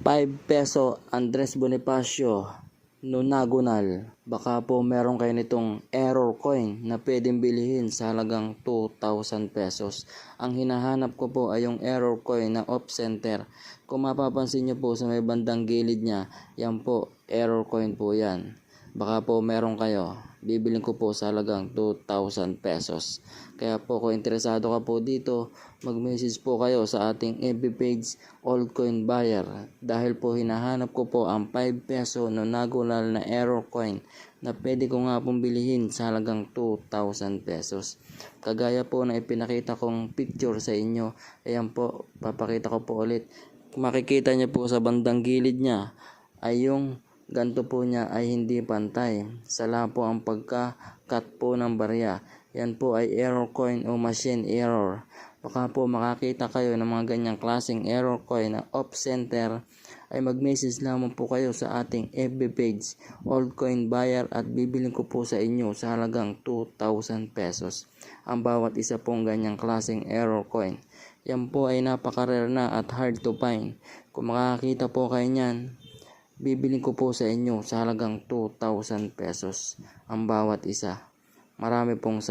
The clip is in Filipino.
5 peso Andres Bonifacio Nunagunal. Baka po meron kayo nitong error coin na pwedeng bilihin sa halagang 2,000 pesos. Ang hinahanap ko po ay yung error coin na off center. Kung mapapansin nyo po sa may bandang gilid niya, yan po, error coin po yan. Baka po meron kayo, bibiling ko po sa halagang 2,000 pesos. Kaya po kung interesado ka po dito, mag-message po kayo sa ating FB page Old Coin Buyer dahil po hinahanap ko po ang 5 peso no nagunal na error coin na pwede ko nga pong bilihin sa halagang 2,000 pesos. Kagaya po na ipinakita kong picture sa inyo, ayan po, papakita ko po ulit. Makikita niyo po sa bandang gilid niya ay yung ganto po niya ay hindi pantay. Sala po ang pagka-cut po ng barya. Yan po ay error coin o machine error. Baka po makakita kayo ng mga ganyang klaseng error coin na off center ay mag-message lamang po kayo sa ating FB page Old Coin Buyer at bibiling ko po sa inyo sa halagang 2,000 pesos ang bawat isa pong ganyang klaseng error coin. Yan po ay napaka-rare na at hard to find. Kung makakita po kayo niyan, bibiling ko po sa inyo sa halagang 2,000 pesos ang bawat isa. Marami pong